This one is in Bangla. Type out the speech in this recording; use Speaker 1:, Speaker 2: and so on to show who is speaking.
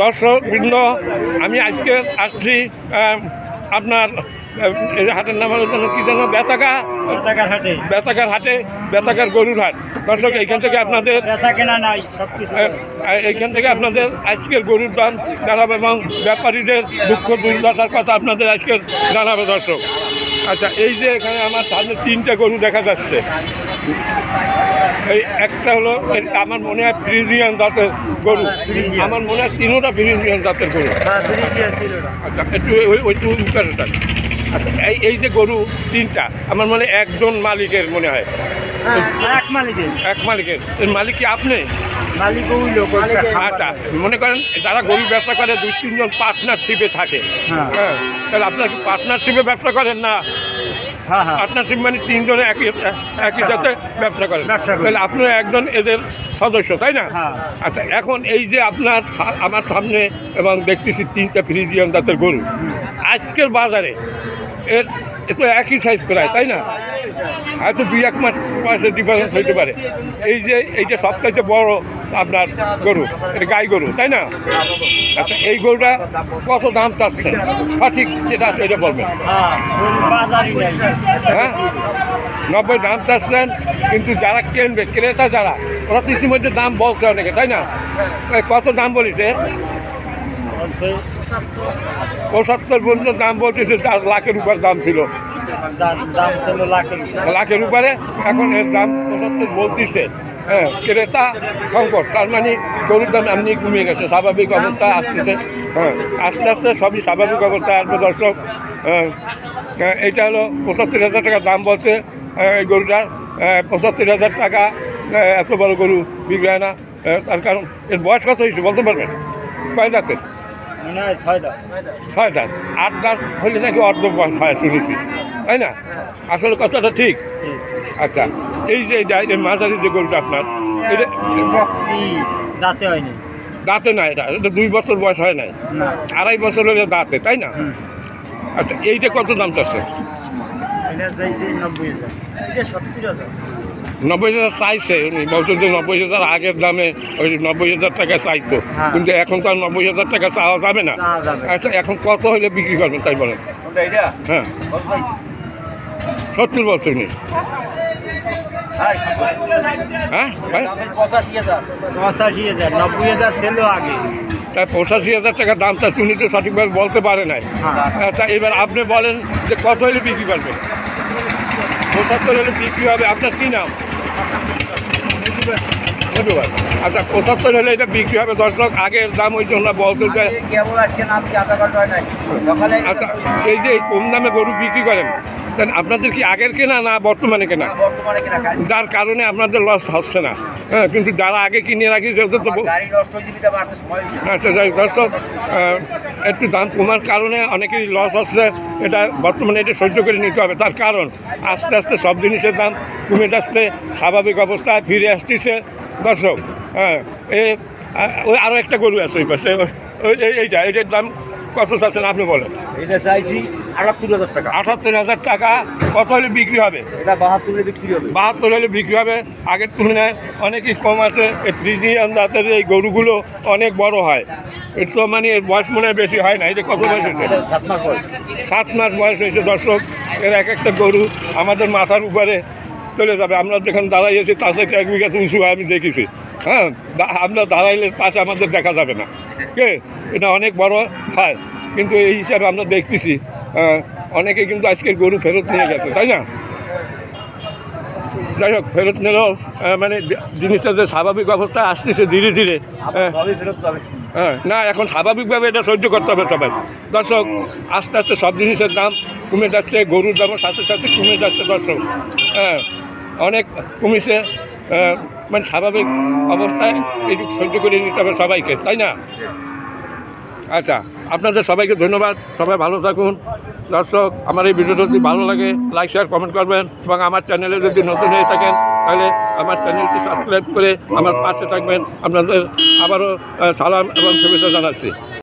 Speaker 1: দর্শক বৃন্দ আমি আজকে আসছি আপনার হাটের নাম হলো যেন কি যেন বেতাকা
Speaker 2: টাকার হাটে।
Speaker 1: বেতাকার হাটে বেতাকার গরুর হাট। দর্শক এইখান থেকে আপনাদের
Speaker 2: কেনা নাই
Speaker 1: এইখান থেকে আপনাদের আজকের গরুর দাম জানাব এবং ব্যাপারীদের দুঃখ দুর্দশার কথা আপনাদের আজকের জানাব দর্শক। আচ্ছা এই যে এখানে আমার সামনে তিনটে গরু দেখা যাচ্ছে। এই একটা হলো আমার মনে হয় ফ্রিজিয়ান জাতের গরু। আমার মনে হয় তিনোটা ফ্রিজিয়ান জাতের গরু।
Speaker 2: হ্যাঁ
Speaker 1: আচ্ছা একটু ওই- থাক। আচ্ছা এই এই যে গরু তিনটা আমার মনে একজন মালিকের মনে হয়।
Speaker 2: হ্যাঁ এক মালিকে
Speaker 1: এক মালিকের। মালিক কি আপনি?
Speaker 2: মালিক
Speaker 1: আচ্ছা মনে করেন যারা গরু ব্যবসা করে দুই তিনজন পার্টনারশিপে থাকে।
Speaker 2: হ্যাঁ।
Speaker 1: হ্যাঁ তাহলে আপনার কি পার্টনারশিপে ব্যবসা করেন না?
Speaker 2: হ্যাঁ হ্যাঁ।
Speaker 1: পার্টনারশিপ মানে তিনজনে একই একই সাথে ব্যবসা করেন। তাহলে আপনি একজন এদের সদস্য তাই না। আচ্ছা এখন এই যে আপনার আমার সামনে এবং দেখতেছি তিনটা ফ্রিজিয়ান জাতের গরু। আজকের বাজারে এর তো একই সাইজ প্রায়, তাই না? হয়তো দুই, এক মাস, মাসের ডিফারেন্স হইতে পারে। এই যে এইটা সবথেকে বড় আপনার গরু, এটা গাই গরু, তাই না? আচ্ছা এই গরুটা কত দাম চাচ্ছেন? সঠিক যেটা আছে এটা বলবেন।
Speaker 2: হ্যাঁ?
Speaker 1: নব্বই দাম চাচ্ছেন, কিন্তু যারা কিনবে, ক্রেতা যারা, ওরা তো ইতিমধ্যে দাম বলছে অনেকে, তাই না? কত দাম বলিছে? পঁচাত্তর পর্যন্ত দাম বলতেছে চার লাখের উপর দাম ছিল।
Speaker 2: লাখের
Speaker 1: উপরে। এখন এর দাম পঁচাত্তর বলতেছে। হ্যাঁ ক্রেতা সংকট তার মানে গরুর দাম এমনি কমে গেছে স্বাভাবিক অবস্থা আসতেছে। হ্যাঁ আস্তে আস্তে সবই স্বাভাবিক অবস্থা আসবে দর্শক হ্যাঁ, হ্যাঁ, এইটা হলো পঁচাত্তর হাজার টাকা দাম বলছে হ্যাঁ, এই গরুটার হ্যাঁ, পঁচাত্তর হাজার টাকা এত বড় গরু বিক্রি হয় না তার কারণ এর বয়স কত হয়েছে বলতে পারবেন? কয় দাঁতের?
Speaker 2: ছয়
Speaker 1: দাঁত আট দাঁত হলে নাকি অর্ধ হয় শুনেছি তাই না? আসলে কথাটা ঠিক? আচ্ছা এই যে মাঝারি যে গরুটা আপনার
Speaker 2: দাঁতে হয়নি।
Speaker 1: দাঁতে না এটা এটা দুই বছর বয়স হয় নাই। আড়াই বছর হলে দাঁতে তাই না। আচ্ছা এইটা কত দাম চাচ্ছে
Speaker 2: নব্বই হাজার।
Speaker 1: নব্বই হাজার চাইছে উনি বলছেন যে নব্বই হাজার আগের দামে ওই নব্বই হাজার টাকা চাইতো।
Speaker 2: হ্যাঁ।
Speaker 1: কিন্তু এখন তো আর নব্বই হাজার টাকা চাওয়া যাবে না। আচ্ছা এখন কত হলে বিক্রি করবেন তাই বলেন? হ্যাঁ। সত্তর বছর নেই। হ্যাঁ
Speaker 2: পঁচাশি হাজার। নব্বই হাজার ছিল আগে।
Speaker 1: তাই পঁচাশি হাজার টাকা দাম তা উনি তো সঠিকভাবে বলতে পারে নাই।
Speaker 2: হ্যাঁ।
Speaker 1: আচ্ছা এবার আপনি বলেন যে কত হলে বিক্রি করবেন পঁচাত্তর হলে বিক্রি হবে আপনার কী নাম? আচ্ছা পঁচাত্তর হলে এটা বিক্রি হবে। দর্শক আগের দাম ওই জন্য বলতে আচ্ছা এই যে কম দামে গরু বিক্রি করেন আপনাদের কি আগের কেনা না বর্তমানে কেনা?
Speaker 3: বর্তমানে কিনা
Speaker 1: যার কারণে আপনাদের লস হচ্ছে না। হ্যাঁ কিন্তু যারা আগে কিনে রাখিছে ওদের তো আচ্ছা যাই দর্শক একটু দাম কমার কারণে অনেকেরই লস হচ্ছে। এটা বর্তমানে এটা সহ্য করে নিতে হবে। তার কারণ আস্তে আস্তে সব জিনিসের দাম কমে যাচ্ছে স্বাভাবিক অবস্থায় ফিরে আসতেছে। দর্শক হ্যাঁ এ ওই আরও একটা গরু আছে ওই পাশে। এইটা এটার দাম কত চাচ্ছেন আপনি বলেন?
Speaker 3: এটা চাইছি আটাত্তর হাজার টাকা।
Speaker 1: আটাত্তর হাজার টাকা কত হলে বিক্রি হবে?
Speaker 3: এটা বাহাত্তরে বিক্রি হবে।
Speaker 1: বাহাত্তর হলে বিক্রি হবে। আগের তুলনায় অনেকই কম আছে। এই ফ্রিজিয়ান জাতের এই গরুগুলো অনেক বড় হয়। এর তো মানে এর বয়স মনে হয় বেশি হয় না। এটা কত বয়স হয়েছে?
Speaker 3: সাত মাস বয়স।
Speaker 1: সাত মাস বয়স হয়েছে দর্শক। এর এক একটা গরু আমাদের মাথার উপরে চলে যাবে। আমরা যেখানে দাঁড়াইয়েছি তার সাথে এক বিঘা উঁচু হয় আমি দেখেছি। হ্যাঁ? আমরা দাঁড়াইলে পাশে আমাদের দেখা যাবে না। কে এটা অনেক বড় হয়। কিন্তু এই হিসাবে আমরা দেখতেছি। অনেকে কিন্তু আজকের গরু ফেরত নিয়ে গেছে তাই না? যাই হোক ফেরত নিলেও মানে জিনিসটা যে স্বাভাবিক অবস্থায় আসতেছে ধীরে ধীরে হ্যাঁ না এখন স্বাভাবিকভাবে এটা সহ্য করতে হবে সবাই। দর্শক আস্তে আস্তে সব জিনিসের দাম কমে যাচ্ছে গরুর দামও সাথে সাথে কমে যাচ্ছে দর্শক। হ্যাঁ অনেক কমেছে মানে স্বাভাবিক অবস্থায় এইটুকু সহ্য করে নিতে হবে সবাইকে তাই না? আচ্ছা আপনাদের সবাইকে ধন্যবাদ। সবাই ভালো থাকুন। দর্শক, আমার এই ভিডিওটা যদি ভালো লাগে লাইক শেয়ার কমেন্ট করবেন এবং আমার চ্যানেলে যদি নতুন হয়ে থাকেন, তাহলে আমার চ্যানেলটি সাবস্ক্রাইব করে আমার পাশে থাকবেন। আপনাদের আবারও সালাম এবং শুভেচ্ছা জানাচ্ছি।